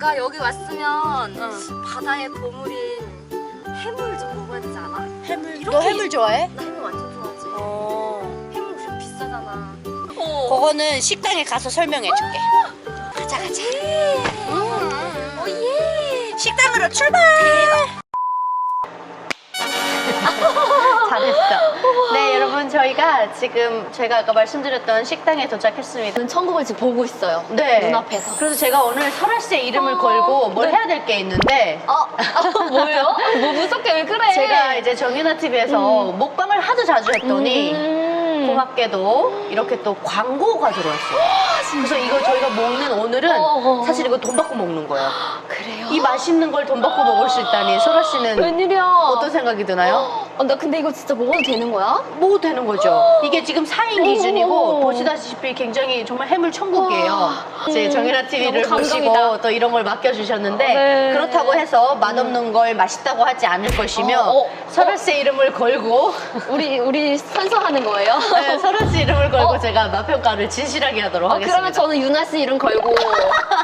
뭔가 여기 왔으면 바다의 보물인 해물 좀 먹어야 되지 않아? 해물. 이렇게- 너 해물 좋아해? 나 해물 완전 좋아하지. 어. 해물 비- 비싸잖아. 그거는 식당에 가서 설명해 줄게. 가자 가자. 음. 오예. 식당으로 출발. 잘했어. 네 여러분 저희가 지금 제가 아까 말씀드렸던 식당에 도착했습니다. 저는 천국을 지금 보고 있어요. 네. 눈앞에서. 그래서 제가 오늘 설아 씨의 이름을 어, 걸고 뭘 네. 해야 될 게 있는데 어, 뭐예요? 뭐 무섭게 왜 그래? 제가 이제 정윤아 TV에서 먹방을 하도 자주 했더니 음. 고맙게도 이렇게 또 광고가 들어왔어요. 그래서 이거 저희가 먹는 오늘은 어, 어, 어. 사실 이거 돈 받고 먹는 거예요. 그래요. 이 맛있는 걸 돈 받고 먹을 수 있다니 설아 씨는 웬일이야? 어떤 생각이 드나요? 어, 나 근데 이거 진짜 먹어도 되는 거야? 뭐 되는 거죠. 이게 지금 4인 기준이고 오. 보시다시피 굉장히 정말 해물 천국이에요. 와. 이제 음, 정윤아 TV를 너무 보시고 감동이다. 또 이런 걸 맡겨주셨는데 네. 그렇다고 해서 맛없는 걸 맛있다고 하지 않을 것이며 어, 어, 설아 씨의 이름을 걸고 우리 우리 선서하는 거예요? 네, 설아 씨 이름을 걸고 어. 제가 맛평가를 진실하게 하도록 어, 하겠습니다. 그러면 저는 유나 씨 이름 걸고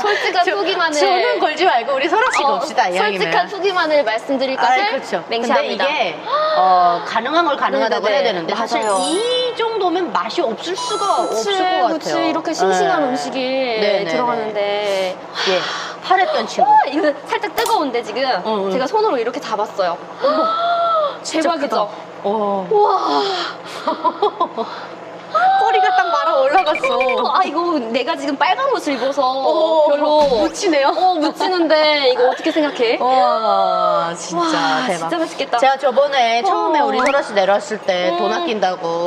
솔직한 저- 후기만을 저는 걸지 말고 우리 설아 씨가 어, 옵시다 이왕이면. 솔직한 후기만을 말씀드릴 것을 아, 그렇죠. 맹세합니다. 근데 이게 어, 가능한 걸 가능하다고 네네네. 해야 되는데 사실 맞아요. 이 정도면 맛이 없을 수가 없을 것 같아요. 그치, 이렇게 싱싱한 네. 음식이 네네네. 들어가는데 예, 파랬던 친구. 아, 이거 살짝 뜨거운데 지금 응, 응. 제가 손으로 이렇게 잡았어요. 대박이죠? 어. 우와. 꼬리가 딱 말아 올라갔어. 아 이거 내가 지금 빨간 옷을 입어서 어, 별로 묻히네요. 어 묻히는데 이거 어떻게 생각해? 와, 진짜 와, 대박. 진짜 맛있겠다. 제가 저번에 처음에 어. 우리 설아 씨 내려왔을 때돈 음. 아낀다고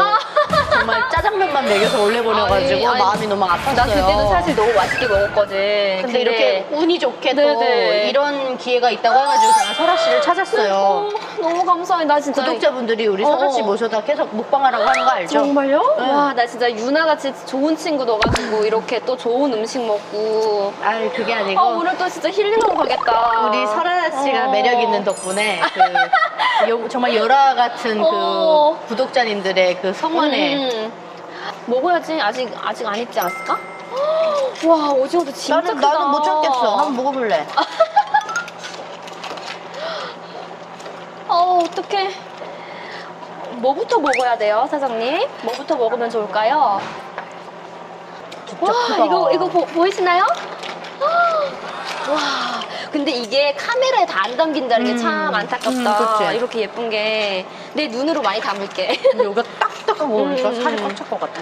정말 짜장면만 먹여서 올려보내가지고 아니, 아니, 마음이 너무 아팠어요. 나 그때도 사실 너무 맛있게 먹었거든. 근데 이렇게 운이 좋게도 네네. 이런 기회가 있다고 해가지고 제가 설아 씨를 찾았어요. 어, 너무 감사해. 나 진짜 구독자분들이 우리 어. 설아 씨 모셔다 계속 먹방하라고 하는 거 알죠? 정말요? 네. 와, 나 진짜 유나같이 좋은 친구 넣어가지고 이렇게 또 좋은 음식 먹고. 아니 그게 아니고 아, 오늘 또 진짜 힐링하고 가겠다. 우리 설아 씨가 어. 매력 있는 덕분에 그 요- 정말 열화 같은 어. 그 구독자님들의 그 성원에 음. 먹어야지. 아직, 아직 안 익지 않았을까? 와, 오징어도 진짜 나는 크다. 나는 못 참겠어. 한번 먹어볼래. 어, 어떡해. 뭐부터 먹어야 돼요, 사장님? 뭐부터 먹으면 좋을까요? 진짜 와, 크다. 이거, 이거 보, 보이시나요? 와, 근데 이게 카메라에 다 안 담긴다는 게 음, 참 안타깝다. 음, 그치. 이렇게 예쁜 게. 내 눈으로 많이 담을게. 근데 여기가 딱딱하고 먹으니까 음. 살이 꽉 찰 것 같아.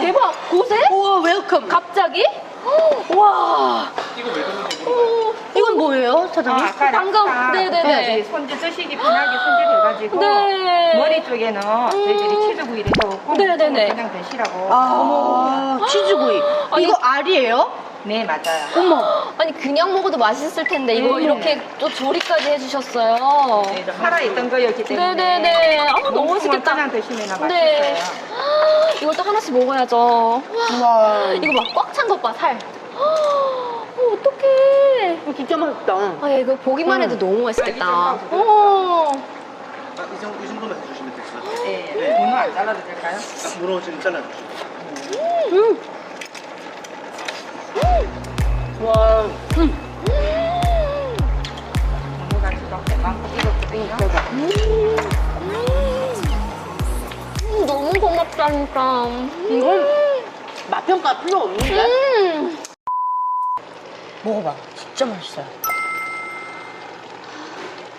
대박! 곳에? 우와 웰컴. 갑자기? 와, 이 건 뭐예요, 사장님? 아까 방금, 네네네. 네, 손질 쓰시기 편하게 손질해가지고 네. 머리 쪽에는 저희들이 치즈구이를 넣고 네네네. 그냥 드시라고 아, 치즈구이. 아니, 이거 알이에요? 네 맞아요 어머. 아니, 그냥 먹어도 맛있을 텐데, 이거 음. 이렇게 또 조리까지 해주셨어요. 네, 좀 살아있던 거였기 때문에 네네네. 아, 너무 맛있겠다. 그냥 드시면 맛있어요 네. 이걸 또 하나씩 먹어야죠. 우와. 이거 막 꽉 찬 것 봐, 살. 어, 어떡해. 이거 진짜 맛있다. 아, 야, 이거 보기만 음. 해도 너무 맛있겠다. 아, 이 정도 어. 아, 이 정도, 이 정도만 해주시면 됐어요. 네, 문어 안 잘라도 될까요? 딱 물어 지금 잘라주시면. 와. 문어가 지금 많고 익었거든요 음, 너무 고맙다, 진짜. 이건 맛평가 필요 없는데? 음. 먹어봐. 진짜 맛있어요.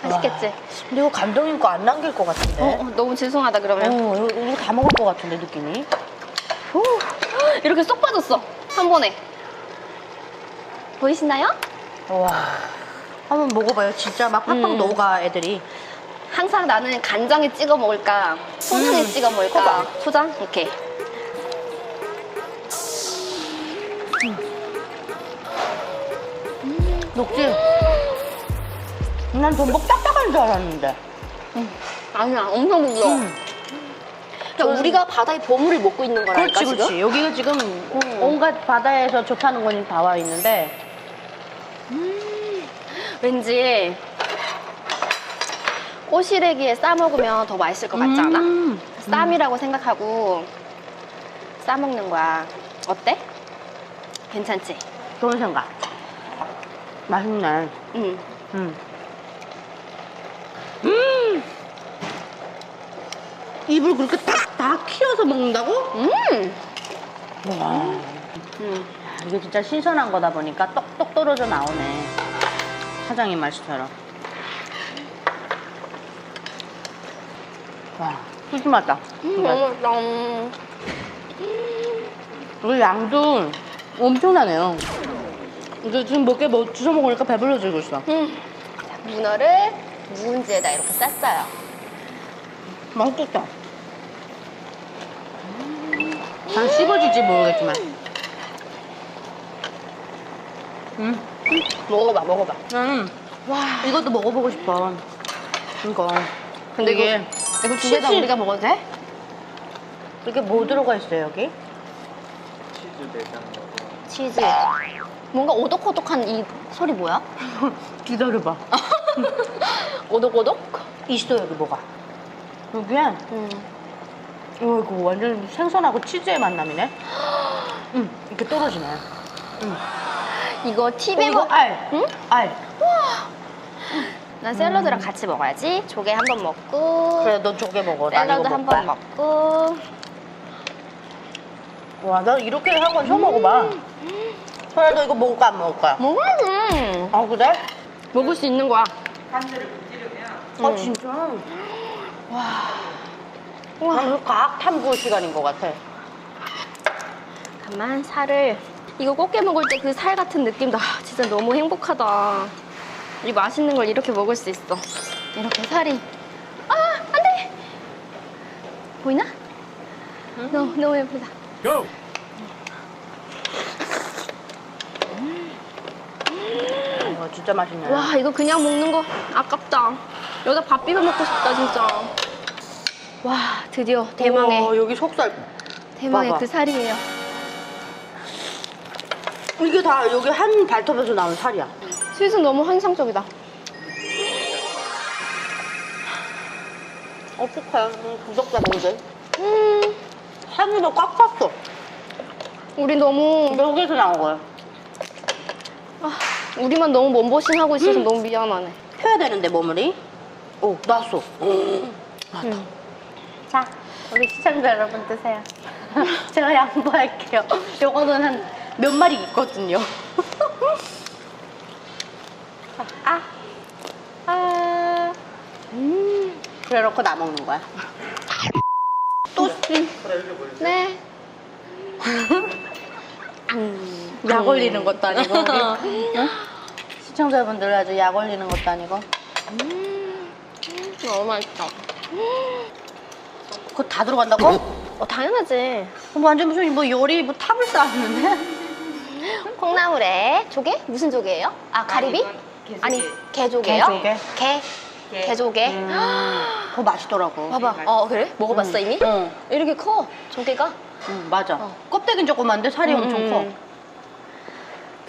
맛있겠지? 와. 근데 이거 감독님 거 안 남길 것 같은데? 어, 어, 너무 죄송하다, 그러면. 어, 이거, 이거 다 먹을 것 같은데, 느낌이? 이렇게 쏙 빠졌어. 한 번에. 보이시나요? 와. 한번 먹어봐요. 진짜 막 팍팍 음. 녹아, 애들이. 항상 나는 간장에 찍어 먹을까, 소장에 음, 찍어 먹을까. 소장? 이렇게. 녹지? 난 전복 딱딱한 줄 알았는데. 아니야, 엄청 부드러워. 음. 그러니까 우리가 바다의 보물을 먹고 있는 거랄까, 그렇지, 지금? 그렇지. 여기가 지금 음. 온갖 바다에서 좋다는 건 다 와 있는데. 왠지 꼬시래기에 싸 먹으면 더 맛있을 것 같지 않아? 음. 쌈이라고 생각하고 싸 먹는 거야. 어때? 괜찮지? 좋은 생각. 맛있네. 응. 음. 음! 입을 그렇게 딱, 다 키워서 먹는다고? 음. 와. 음. 이게 진짜 신선한 거다 보니까 똑똑 떨어져 나오네. 사장님 말씀처럼. 와, 푸짐하다. 음, 너무 맛있다. 음. 이거 양도 엄청나네요. 이거 지금 몇개뭐 주워 먹으니까 배불러지고 있어. 음. 자, 문어를 묵은지에다 이렇게 쌌어요. 맛있겠다. 잘 씹어질지 모르겠지만. 음, 먹어봐, 먹어봐. 음. 와. 이것도 먹어보고 싶어. 이거. 근데 이게 이거, 이거 두 개 다 치즈. 우리가 먹어도 돼? 이게 뭐 들어가 있어요 여기? 치즈 내장 거. 치즈. 뭔가 오독오독한 이 소리 뭐야? 기다려봐. 오독오독? 있어 여기 뭐가? 여기에 음. 이거 이거 완전 생선하고 치즈의 만남이네. 응 이렇게 떨어지네. 응. 이거 어, 팁에 이거 먹... 알. 응? 알. 난 샐러드랑 같이 먹어야지. 조개 한 번 먹고. 그래 너 조개 먹어. 샐러드 한 번. 먹고. 와, 나 이렇게 한건 처음 먹어봐. 너 이거 먹을 거야, 안 먹을 거야? 먹어야지. 아, 그래? 먹을 수 있는 거야. 간절을 문지르면 아, 음. 진짜? 와. 우와. 나는 과학 탐구 시간인 것 같아. 잠깐만 살을 이거 꽃게 먹을 때 그 살 같은 느낌도 아, 진짜 너무 행복하다. 이 맛있는 걸 이렇게 먹을 수 있어. 이렇게 살이 아 안돼 보이나? 너무 너무 예쁘다. 이거 진짜 맛있네. 와 이거 그냥 먹는 거 아깝다. 여기다 밥 비벼 먹고 싶다 진짜. 와 드디어 대망의 어, 여기 속살. 대망의 봐봐. 그 살이에요. 이게 다 여기 한 발톱에서 나온 살이야. 수익은 너무 환상적이다. 어떡해. 구독자 분들. 음한 입에 꽉 찼어. 우리 너무 여기서 나온 거야. 아, 우리만 너무 몸보신 하고 있어서 너무 미안하네. 펴야 되는데, 머물이. 오, 나왔어. 음. 자, 우리 시청자 여러분 드세요. 제가 양보할게요. 요거는 한 몇 마리 있거든요. 아, 아, 음. 그래 놓고 나 먹는 거야. 또 네. 약 올리는 것도 아니고 우리 응? 시청자분들 아주 약 올리는 것도 아니고 너무 맛있다. 그거 다 들어간다고? 어, 당연하지. 그럼 완전 무슨 뭐 요리 뭐 탑을 쌓았는데? 콩나물에 조개? 무슨 조개예요? 아, 가리비? 아니, 개조개요? 개조개? 개. 개. 개조개. 음, 그거 맛있더라고. 봐봐. 어, 그래? 먹어봤어, 이미? 응, 이렇게 커, 조개가. 응, 맞아. 어. 껍데기는 조그만데 살이 엄청 음, 커. 음.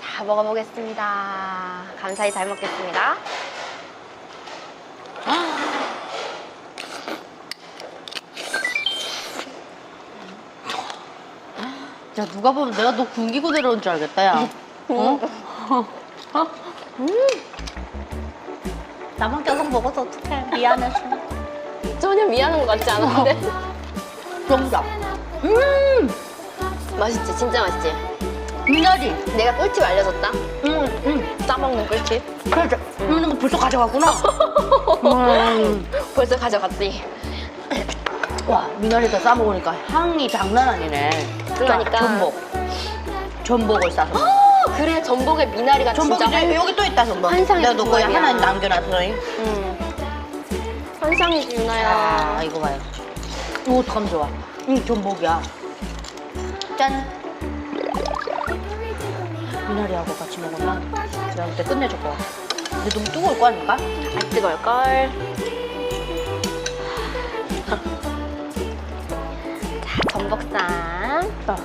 자, 먹어보겠습니다. 감사히 잘 먹겠습니다. 야 누가 보면 내가 너 굶기고 내려온 줄 알겠다 야. 어? 어? 음. 나만 계속 먹어서 어떡해 미안해서. 전혀 미안한 것 같지 않은데? 정답. 음 맛있지? 진짜 맛있지? 미나리. 내가 꿀팁 알려줬다. 음음 싸먹는 꿀팁. 그래. 음 이거 벌써 가져갔구나. 음. 벌써 가져갔지. 와 미나리도 싸 먹으니까 향이 장난 아니네. 그러니까. 전복. 전복을 싸서. 어, 그래 전복에 미나리가 전복이 진짜 환, 여기 또 있다 전복. 환상의 내가 너 거에 조합이야. 하나 남겨놨어. 음. 환상이지 유나야. 아 이거 봐요. 이거 감 좋아. 응 전복이야. 짠. 미나리하고 같이 먹으면 내가 그때 끝내줄 거야. 근데 너무 뜨거울 거 아닐까? 안 뜨거울 걸. 자 전복쌈. 나.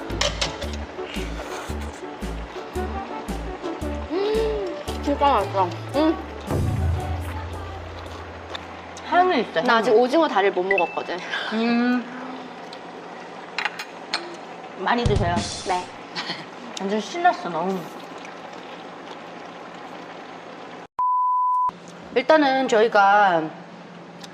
진짜 맛있어. 음. 향이 있어. 나 아직 오징어 다리를 못 먹었거든. 음. 많이 드세요. 네. 완전 신났어 너무. 일단은 저희가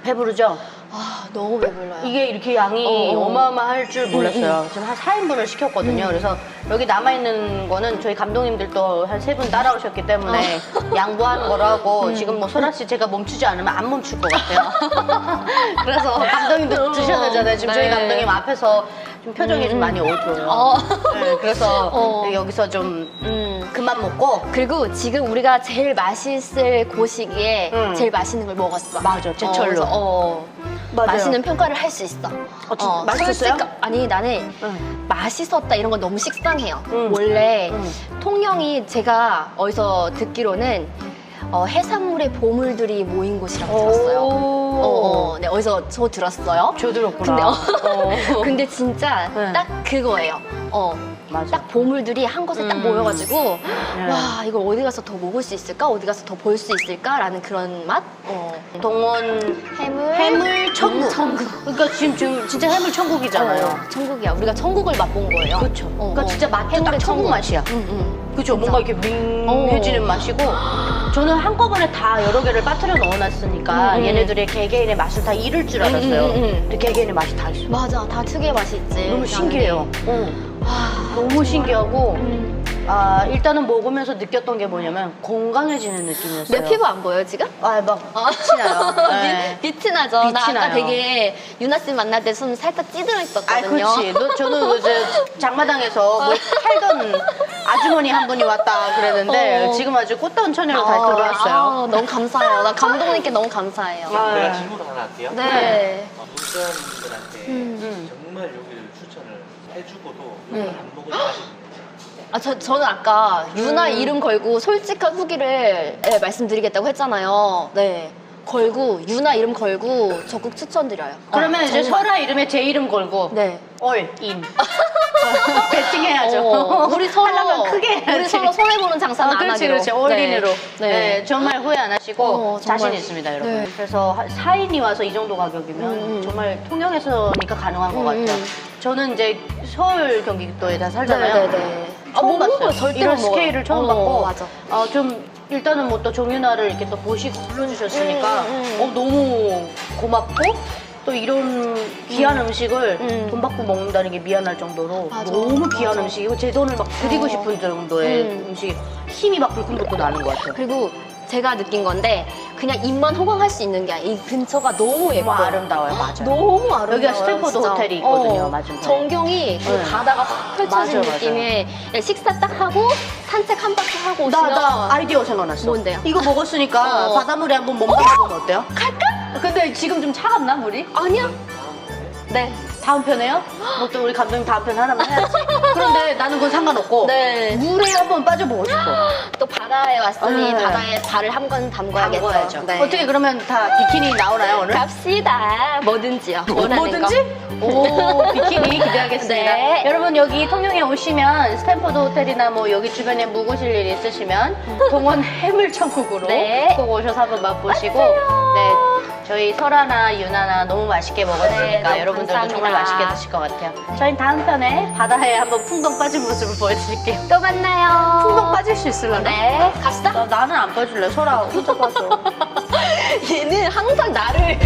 배부르죠? 아 너무 배불러요. 이게 이렇게 양이 어, 어. 어, 마어마할 줄 몰랐어요. 지금 한 4인분을 시켰거든요. 그래서 여기 남아있는 거는 저희 감독님들도 한 세 분 따라오셨기 때문에 양보하는 거로 하고 지금 뭐 소라 씨 제가 멈추지 않으면 안 멈출 것 같아요. 그래서 감독님도 드셔야 되잖아요. 지금 저희 네. 감독님 앞에서 좀 표정이 좀 많이 어두워요. 어. 네, 그래서 어. 여기서 좀 음. 그만 먹고 그리고 지금 우리가 제일 맛있을 곳이기에 응. 제일 맛있는 걸 먹었어. 맞아, 제철로. 그래서, 어, 맞아요. 맛있는 평가를 할 수 있어. 어, 진- 맛있었어요? 솔직히- 아니 나는 응. 맛있었다 이런 건 너무 식상해요. 응. 원래 응. 통영이 제가 어디서 듣기로는 어, 해산물의 보물들이 모인 곳이라고 들었어요. 어, 어, 네, 어디서 저 들었어요. 저 들었구나. 근데, 어, 어. 근데 진짜 네. 딱 그거예요. 어, 맞아. 딱 보물들이 한 곳에 딱 음. 모여가지고 네. 와 이걸 어디 가서 더 먹을 수 있을까? 어디 가서 더 볼 수 있을까라는 그런 맛? 어. 동원 해물 해물 천국. 음, 천국. 그러니까 지금, 지금 진짜 해물 천국이잖아요. 어, 천국이야. 우리가 천국을 맛본 거예요. 그렇죠. 어, 그러니까 어. 진짜 맛도 딱 해물의 천국 맛이야. 응, 응. 그죠? 뭔가 이렇게 밍해지는 어. 맛이고 저는 한꺼번에 다 여러 개를 빠뜨려 넣어놨으니까 음, 음. 얘네들의 개개인의 맛을 다 잃을 줄 알았어요. 음, 음, 음. 근데 개개인의 맛이 다 있어. 맞아. 다 특유의 맛이 있지. 너무 신기해요. 어. 너무 신기하고 음. 아 일단은 먹으면서 느꼈던 게 뭐냐면 건강해지는 느낌이었어요. 내 피부 안 보여요 지금? 아막 빛이 나요. 네. 빛, 빛이 나죠. 빛이 나 아까 나요. 되게 유나 씨 만날 때 손 살짝 찌들어 아, 있었거든요. 그렇지. 너, 저는 그 이제 장마당에서 뭐 팔던 아주머니 한 분이 왔다 그랬는데 어. 지금 아주 꽃다운 처녀로 다시 돌아왔어요. 아, 너무 감사해요. 나 감독님께 너무 감사해요. 아. 내가 질문 하나 할게요. 네. 어, 문자분들한테 음. 정말 여기를 추천을 해주고도 네. 여기를 안 먹을 맛이. 아, 저, 저는 아까 유나 음. 이름 걸고 솔직한 후기를 예, 말씀드리겠다고 했잖아요. 네. 걸고, 유나 이름 걸고 적극 추천드려요. 그러면 어, 이제 정말. 설아 이름에 제 이름 걸고 네. 올, 인. 배팅해야죠. 어, 우리 서로 하려면 크게 해야지. 우리 서로 손해 보는 장사는 아, 안 그렇지, 하기로. 그렇지. 올인으로. 네. 네. 정말 후회 안 하시고 어, 정말. 자신 있습니다, 여러분. 네. 그래서 4인이 와서 이 정도 가격이면 음. 정말 통영에서니까 가능한 것 음. 같아요. 저는 이제 서울 경기도에 다 살잖아요. 네네네. 처음 아, 못 봤어요. 먹어요. 절대 이런 못 먹어요. 스케일을 처음 어, 봤고. 맞아. 어, 좀 일단은 뭐 또 정윤아를 이렇게 또 보시고 불러주셨으니까 음, 음. 어, 너무 고맙고 또 이런 귀한 음. 식을 음. 돈 받고 먹는다는 게 미안할 정도로 맞아. 너무 귀한 맞아. 음식이고 제 돈을 막 드리고 어. 싶은 정도의 음. 음. 식 힘이 막 불끈불끈 나는 것 같아요. 그리고 제가 느낀 건데 그냥 입만 호강할 수 있는 게 아니라 이 근처가 너무 예뻐. 너무 아름다워요, 맞아요. 너무 아름다워요. 여기가 스탠포드 진짜. 호텔이 있거든요, 어, 맞은편에. 전경이 그 네. 바다가 확 펼쳐진 맞아, 맞아. 느낌에 식사 딱 하고 산책 한 바퀴 하고 나, 오시면 나 아이디어 생각났어. 뭔데요? 이거 먹었으니까 어. 바닷물에 한번 몸담아보면 어때요? 갈까? 근데 지금 좀 차갑나, 물이? 아니야? 네. 다음 편에요? 뭐 또 우리 감독님 다음 편 하나만 해야지. 그런데 나는 그건 상관없고 네. 물에 한번 빠져보고 싶어. 또 바다에 왔으니 네. 바다에 발을 한번 담궈야겠죠. 담궈야죠. 네. 어떻게 그러면 다 비키니 나오나요 오늘? 갑시다. 뭐든지요. 원하는 뭐든지? 거. 오 비키니 기대하겠습니다. 네. 여러분 여기 통영에 오시면 스탠포드 호텔이나 뭐 여기 주변에 묵으실 일 있으시면 동원 해물 천국으로 네. 꼭 오셔서 한번 맛보시고 네 저희 설아나 유나나 너무 맛있게 먹었으니까 네, 너무 여러분들도 감사합니다. 정말 맛있게 드실 것 같아요. 저희 다음 편에 바다에 한번 풍덩 빠진 모습을 보여드릴게요. 또 만나요. 풍덩 빠질 수 있을라나? 네. 갑시다. 나, 나는 안 빠질래. 설아 혼자 빠져. 얘는 항상 나를